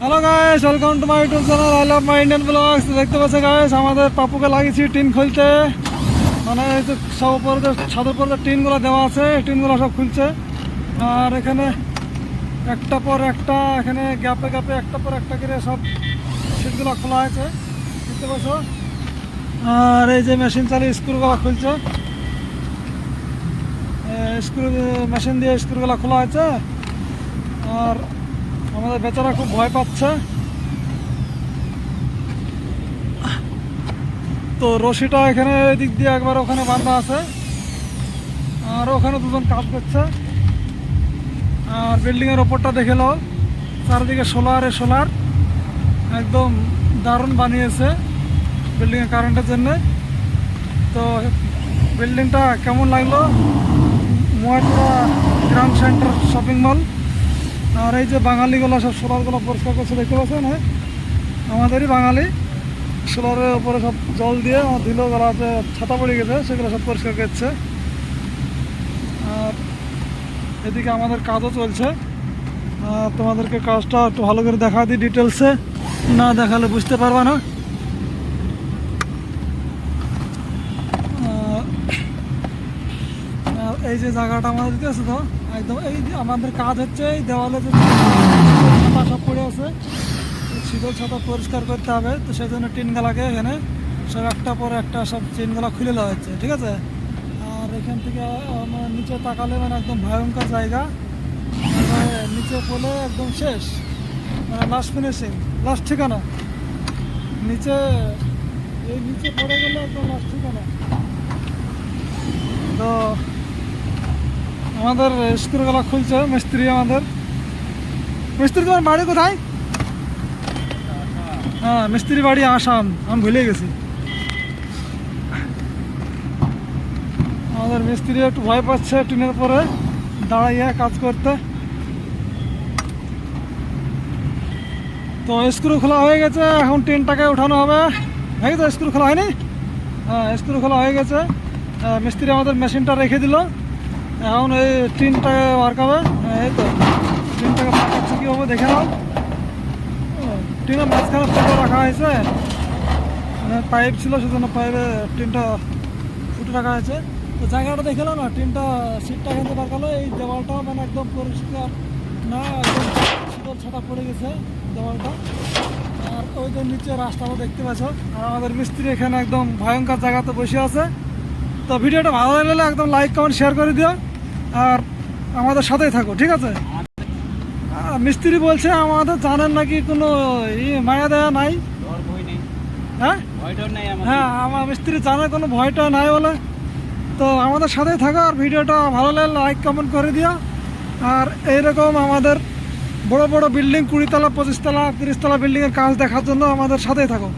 Hello guys welcome to my YouTube channel I love my Indian blogs দেখতে পাচ্ছ guys আমাদের পাপুকে লাগিয়েছি tin খুলতে। মানে এই যে সব উপরে যে ছাদের উপরে টিনগুলো দেওয়া আছে টিনগুলো সব খুলছে। আর এখানে একটা পর একটা, এখানে গ্যাপে গ্যাপে একটা পর একটা করে সব সিটগুলো খোলা হয়েছে দেখতে পাচ্ছ? আর এই যে মেশিন চালিয়ে স্ক্রুগুলো খুলছে। স্ক্রু, মেশিন দিয়ে স্ক্রুগুলো খোলা হয়েছে আর আমাদের বেচারা খুব ভয় পাচ্ছে। তো রশিটা এখানে এদিক দিয়ে একবার ওখানে বাঁধা আছে। আর ওখানে দুজন কাজ করছে। আর বিল্ডিংয়ের ওপরটা দেখে নাও। চারিদিকে সোলারে সোলার। একদম দারুণ বানিয়েছে বিল্ডিংয়ে কারেন্টের জন্যে। তো বিল্ডিংটা কেমন লাগল? মোয়াটুরা গ্রাউন্ড সেন্টার শপিং মল। আর এই যে বাঙালিগুলো সব সোলারগুলো পরিষ্কার করছে, দেখতে পাচ্ছেন হ্যাঁ আমাদেরই বাঙালি। সোলারের উপরে সব জল দিয়ে আমার ধুলো গলাতে ছাতা পড়ে গেছে, সেগুলো সব পরিষ্কার করছে। আর এদিকে আমাদের কাজও চলছে। আর তোমাদেরকে কাজটা একটু ভালো করে দেখা দিই ডিটেলসে না দেখালে বুঝতে পারবা না আহ, আর এই যে জায়গাটা আমাদের দিতে আছে তো, একদম এই আমাদের কাজ হচ্ছে এই দেওয়ালে যে সব পড়ে আছে। শীতল ছাতা পরিষ্কার করতে হবে, তো সেই জন্য টিনগুলাকে এখানে সব একটা পর একটা সব চেনগুলো খুলে দেওয়া হচ্ছে, ঠিক আছে? আর এখান থেকে আমার নিচে তাকালে মানে একদম ভয়ঙ্কর জায়গা। মানে নিচে পড়লে একদম শেষ। মানে লাস্ট ফিনিশিং লাস্ট ঠিকানা। নিচে, এই নিচে পড়ে গেলে একদম লাস্ট ঠিকানা তো আমাদের স্কুল স্ক্রুগুলো খুলছে, মিস্ত্রি আমাদের। মিস্ত্রি, তোমার বাড়ি কোথায়? হ্যাঁ মিস্ত্রি বাড়ি আসাম, আমি ভুলে গেছি। আমাদের মিস্ত্রি একটু ভয় পাচ্ছে টিনের পরে দাঁড়াইয়ে কাজ করতে। তো স্ক্রু খোলা হয়ে গেছে, এখন টিনটাকে উঠানো হবে। নাকি তো স্ক্রু খোলা হয়নি? হ্যাঁ স্ক্রু খোলা হয়ে গেছে। মিস্ত্রি আমাদের মেশিনটা রেখে দিল। এখন এই টিনটাকে বারকাবে হ্যাঁ, এই তো টিনটাকে পাকাচ্ছে কীভাবে দেখে নাও। টিনের মাঝখানে ফুটো রাখা হয়েছে। মানে পাইপ ছিল সেজন্য পাইপে টিনটা ফুটো রাখা হয়েছে। তো জায়গাটা দেখে না টিনটা সিটটা এখান থেকে বার এই দেওয়ালটা মানে একদম পরিষ্কার না একদম শীতল ছাতা পড়ে গেছে দেওয়ালটা। আর ওই যে নিচে রাস্তাটা দেখতে পাচ্ছ। আর আমাদের মিস্ত্রি এখানে একদম ভয়ঙ্কর জায়গাতে বসে আছে। তো ভিডিওটা ভালো লাগলে একদম লাইক কমেন্ট শেয়ার করে দিও। আর আমাদের সাথেই থাকো ঠিক আছে? মিস্ত্রি বলছে আমাদের জানেন নাকি কোনো ই মায়া দেয়া নাই? হ্যাঁ? হ্যাঁ আমার মিস্ত্রি জানে কোনো ভয়টা নাই বলে। তো আমাদের সাথেই থাকো আর ভিডিওটা ভালো লাগলে লাইক কমেন্ট করে দিও। আর এইরকম আমাদের বড় বড় বিল্ডিং কুড়িতলা পঁচিশতলা তিরিশতলা বিল্ডিংয়ের কাজ দেখার জন্য আমাদের সাথেই থাকো।